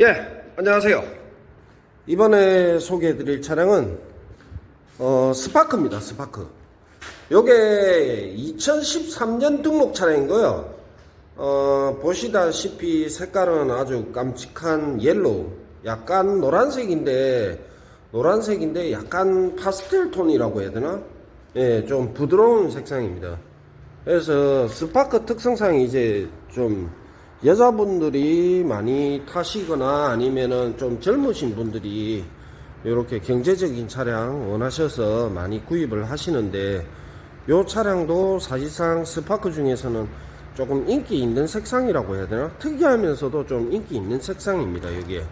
예, 안녕하세요. 이번에 소개해드릴 차량은 어, 스파크입니다. 스파크. 요게 2013년 등록 차량이고요. 어, 보시다시피 색깔은 아주 깜찍한 옐로우, 약간 노란색인데 노란색인데 약간 파스텔 톤이라고 해야 되나? 예, 좀 부드러운 색상입니다. 그래서 스파크 특성상 이제 좀 여자분들이 많이 타시거나 아니면은 좀 젊으신 분들이 이렇게 경제적인 차량 원하셔서 많이 구입을 하시는데 요 차량도 사실상 스파크 중에서는 조금 인기 있는 색상이라고 해야 되나? 특이하면서도 좀 인기 있는 색상입니다, 여기에.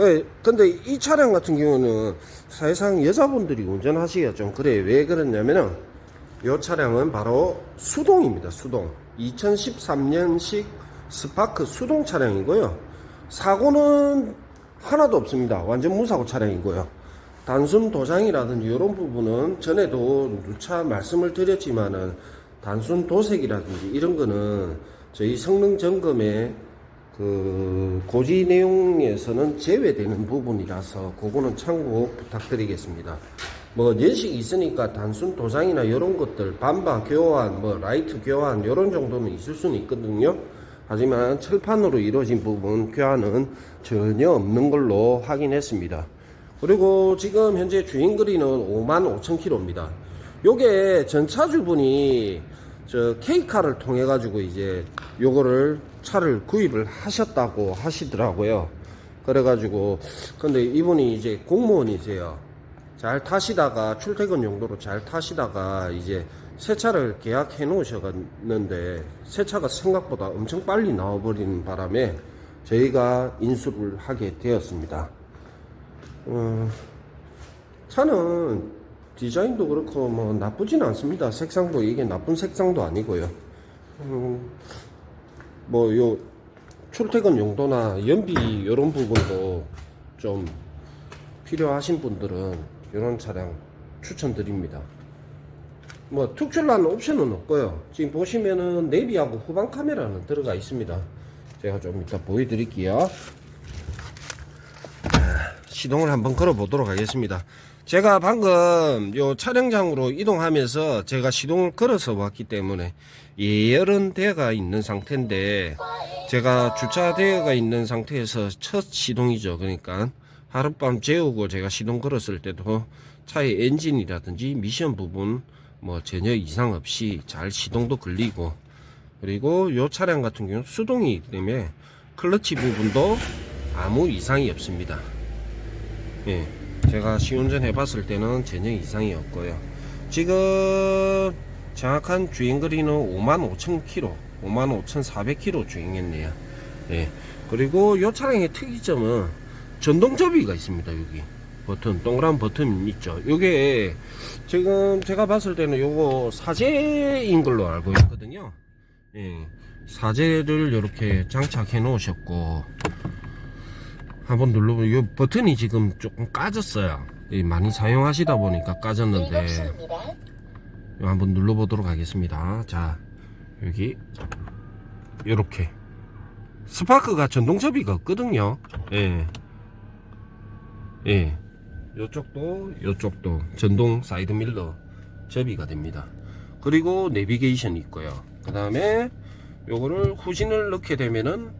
예, 근데 이 차량 같은 경우는 사실상 여자분들이 운전하시기가 좀 그래. 왜 그러냐면은 이 차량은 바로 수동입니다. 수동. 2013년식 스파크 수동 차량이고요. 사고는 하나도 없습니다. 완전 무사고 차량이고요. 단순 도장이라든지 이런 부분은 전에도 누차 말씀을 드렸지만은 단순 도색이라든지 이런 거는 저희 성능 점검에 그 고지 내용에서는 제외되는 부분이라서 그거는 참고 부탁드리겠습니다. 뭐 연식이 있으니까 단순 도장이나 이런 것들 반바 교환, 뭐 라이트 교환 이런 정도는 있을 수는 있거든요. 하지만 철판으로 이루어진 부분 교환은 전혀 없는 걸로 확인했습니다. 그리고 지금 현재 주행 거리는 5만 5천 킬로입니다. 요게 전차주분이 저 K카를 통해 가지고 이제 요거를 차를 구입을 하셨다고 하시더라고요. 그래가지고 근데 이분이 이제 공무원이세요. 잘 타시다가 출퇴근 용도로 잘 타시다가 이제 새 차를 계약해 놓으셨는데 새 차가 생각보다 엄청 빨리 나와버리는 바람에 저희가 인수를 하게 되었습니다. 어, 차는 디자인도 그렇고 뭐 나쁘진 않습니다. 색상도 이게 나쁜 색상도 아니고요. 음, 뭐요 출퇴근 용도나 연비 이런 부분도 좀 필요하신 분들은 이런 차량 추천드립니다. 뭐 특출난 옵션은 없고요. 지금 보시면은 내비하고 후방 카메라는 들어가 있습니다. 제가 좀 이따 보여드릴게요. 시동을 한번 걸어 보도록 하겠습니다. 제가 방금 요 촬영장으로 이동하면서 제가 시동을 걸어서 왔기 때문에 예열은 되어가 있는 상태인데 제가 주차되어가 있는 상태에서 첫 시동이죠. 그러니까 하룻밤 재우고 제가 시동 걸었을 때도 차의 엔진이라든지 미션 부분 뭐 전혀 이상 없이 잘 시동도 걸리고 그리고 요 차량 같은 경우는 수동이기 때문에 클러치 부분도 아무 이상이 없습니다. 예, 제가 시운전 해봤을 때는 전혀 이상이 없고요. 지금 정확한 주행거리는 55,000km, 55,400km 주행했네요. 예, 그리고 이 차량의 특이점은 전동 접이가 있습니다. 여기 버튼, 동그란 버튼 있죠. 요게 지금 제가 봤을 때는 요거 사제인 걸로 알고 있거든요. 예, 사제를 이렇게 장착해 놓으셨고 한번 눌러보면 이 버튼이 지금 조금 까졌어요. 이 많이 사용하시다 보니까 까졌는데 한번 눌러보도록 하겠습니다. 자 여기 이렇게 스파크가 전동 접이가 없거든요. 예, 예. 요쪽도 요쪽도 전동 사이드 밀러 접이가 됩니다. 그리고 내비게이션 있고요. 그 다음에 요거를 후진을 넣게 되면은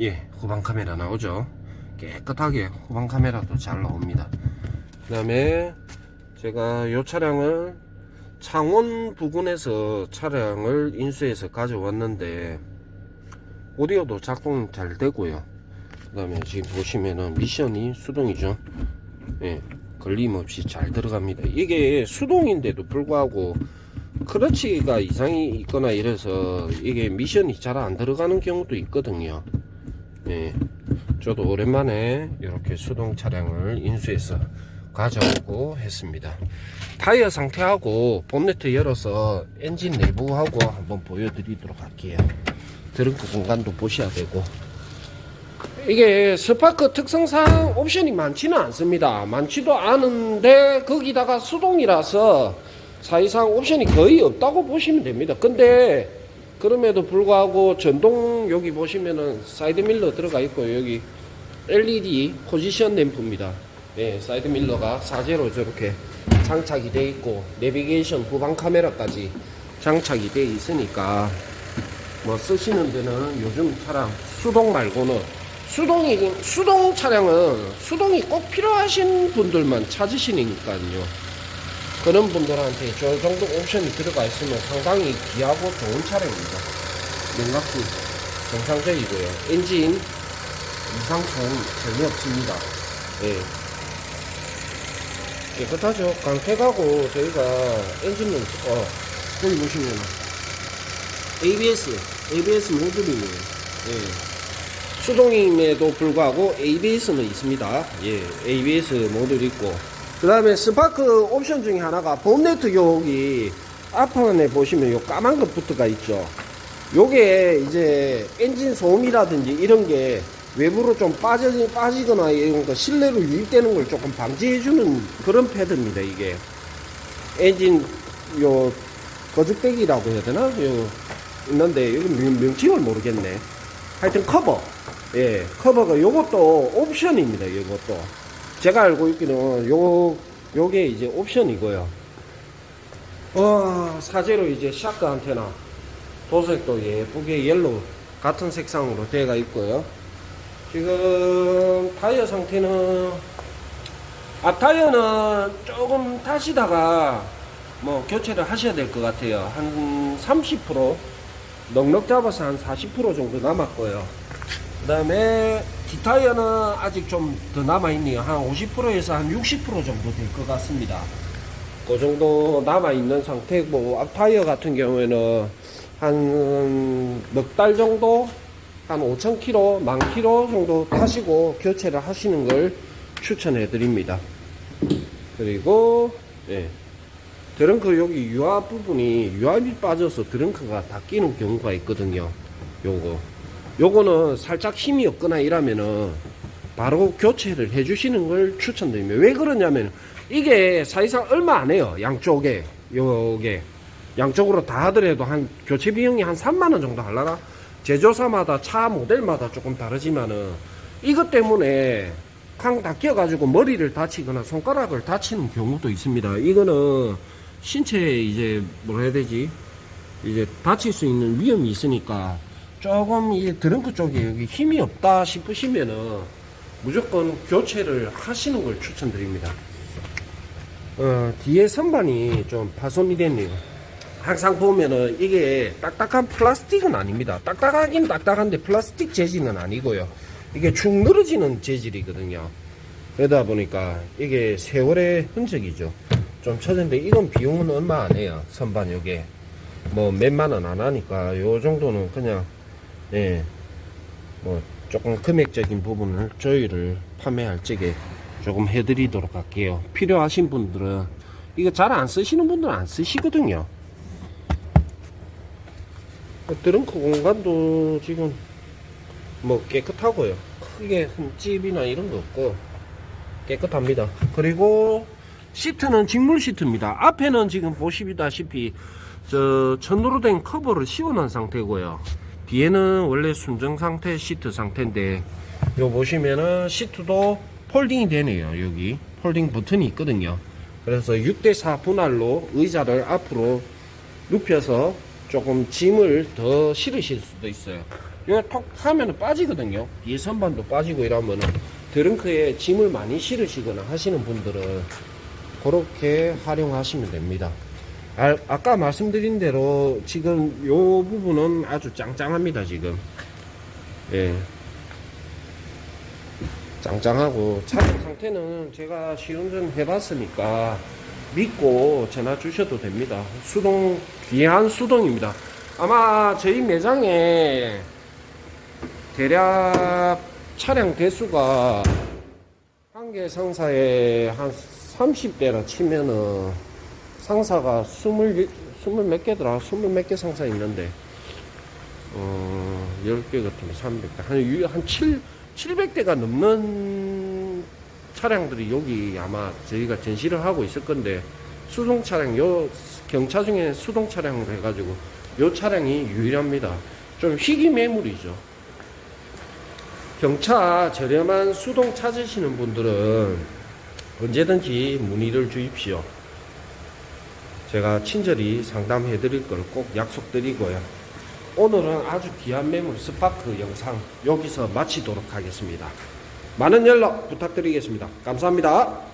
예 후방 카메라 나오죠. 깨끗하게 후방 카메라도 잘 나옵니다. 그 다음에 제가 이 차량을 창원 부근에서 차량을 인수해서 가져왔는데 오디오도 작동 잘 되고요. 그 다음에 지금 보시면은 미션이 수동이죠. 예, 걸림없이 잘 들어갑니다. 이게 수동인데도 불구하고 크러치가 이상이 있거나 이래서 이게 미션이 잘 안 들어가는 경우도 있거든요. 예. 저도 오랜만에 이렇게 수동 차량을 인수해서 가져오고 했습니다. 타이어 상태하고 본네트 열어서 엔진 내부하고 한번 보여드리도록 할게요. 드렁크 공간도 보셔야 되고 이게 스파크 특성상 옵션이 많지는 않습니다. 많지도 않은데 거기다가 수동이라서 사실상 옵션이 거의 없다고 보시면 됩니다. 근데 그럼에도 불구하고 전동 여기 보시면은 사이드 밀러 들어가 있고 여기 LED 포지션 램프입니다. 예, 사이드 밀러가 사제로 저렇게 장착이 돼 있고 내비게이션 후방 카메라까지 장착이 돼 있으니까 뭐 쓰시는 데는 요즘 차량 수동 말고는 수동이 수동 차량은 수동이 꼭 필요하신 분들만 찾으시니까요. 그런 분들한테 저 정도 옵션이 들어가 있으면 상당히 귀하고 좋은 차량입니다. 냉각수 정상적이고요. 엔진 이상 소음 전혀 없습니다. 예. 깨끗하죠. 강택하고 저희가 엔진룸 어 여기 보시면 ABS ABS 모듈이네요. 예. 수동임에도 불구하고 ABS는 있습니다. 예, ABS 모듈 있고 그 다음에 스파크 옵션 중에 하나가 본네트 여기 앞판에 보시면 요 까만 것 붙어가 있죠. 요게 이제 엔진 소음이라든지 이런 게 외부로 좀 빠져, 빠지거나 이런 거 실내로 유입되는 걸 조금 방지해주는 그런 패드입니다, 이게. 엔진, 요, 거죽대기라고 해야 되나? 요, 있는데, 여기 명, 명칭을 모르겠네. 하여튼 커버. 예, 커버가 요것도 옵션입니다, 요것도. 제가 알고 있기는 요, 요게 이제 옵션이고요. 와, 사제로 이제 샤크 안테나. 도색도 예쁘게 옐로우 같은 색상으로 되어 있고요. 지금 타이어 상태는 앞 타이어는 조금 타시다가 뭐 교체를 하셔야 될 것 같아요. 한 30% 넉넉 잡아서 한 40% 정도 남았고요. 그 다음에 뒷타이어는 아직 좀 더 남아있네요. 한 50%에서 한 60% 정도 될 것 같습니다. 그 정도 남아있는 상태고, 앞 타이어 같은 경우에는 한 넉 달 정도, 한 5,000km, 만 km 정도 타시고 교체를 하시는 걸 추천해 드립니다. 그리고, 예. 드렁크 여기 유압 부분이 유압이 빠져서 드렁크가 다 끼는 경우가 있거든요. 요거. 요거는 살짝 힘이 없거나 이러면은 바로 교체를 해주시는 걸 추천드립니다. 왜 그러냐면 이게 사실상 얼마 안 해요. 양쪽에 요게 양쪽으로 다 하더라도 한 교체 비용이 한 3만 원 정도 할라나 제조사마다 차 모델마다 조금 다르지만은 이것 때문에 쾅다 끼어가지고 머리를 다치거나 손가락을 다치는 경우도 있습니다. 이거는 신체에 이제 뭐라 해야 되지 이제 다칠 수 있는 위험이 있으니까 조금 이 드렁크 쪽에 여기 힘이 없다 싶으시면은 무조건 교체를 하시는 걸 추천드립니다. 어, 뒤에 선반이 좀 파손이 됐네요. 항상 보면은 이게 딱딱한 플라스틱은 아닙니다. 딱딱하긴 딱딱한데 플라스틱 재질은 아니고요. 이게 축 늘어지는 재질이거든요. 그러다 보니까 이게 세월의 흔적이죠. 좀 처진데 이건 비용은 얼마 안 해요. 선반 요게. 뭐 몇만 원 안 하니까 요 정도는 그냥 예. 뭐 조금 금액적인 부분을 저희를 판매할 적에 조금 해드리도록 할게요. 필요하신 분들은 이거 잘 안 쓰시는 분들은 안 쓰시거든요. 드렁크 공간도 지금 뭐 깨끗하고요. 크게 흠집이나 이런 거 없고 깨끗합니다. 그리고 시트는 직물 시트입니다. 앞에는 지금 보시다시피 저 천으로 된 커버를 씌워놓은 상태고요. 뒤에는 원래 순정 상태 시트 상태인데 요 보시면은 시트도 폴딩이 되네요. 여기 폴딩 버튼이 있거든요. 그래서 6대4 분할로 의자를 앞으로 눕혀서 조금 짐을 더 실으실 수도 있어요. 이거 톡 하면 빠지거든요. 뒤에 선반도 빠지고 이러면은 드렁크에 짐을 많이 실으시거나 하시는 분들은 그렇게 활용하시면 됩니다. 아, 아까 말씀드린 대로 지금 요 부분은 아주 짱짱합니다. 지금 예 짱짱하고 차량 상태는 제가 시운전 해봤으니까 믿고 전화 주셔도 됩니다. 수동 귀한 수동입니다. 아마 저희 매장에 대략 차량 대수가 한 개 상사에 한 30대라 치면은 상사가 스물, 스물 몇 개더라? 스물 몇 개 상사 있는데, 어, 10개 같으면 300대. 한, 유- 한 7, 700대가 넘는 차량들이 여기 아마 저희가 전시를 하고 있을 건데, 수동 차량, 요, 경차 중에 수동 차량으로 해가지고, 요 차량이 유일합니다. 좀 희귀 매물이죠. 경차 저렴한 수동 찾으시는 분들은 언제든지 문의를 주십시오. 제가 친절히 상담해 드릴 걸 꼭 약속드리고요. 오늘은 아주 귀한 매물 스파크 영상 여기서 마치도록 하겠습니다. 많은 연락 부탁드리겠습니다. 감사합니다.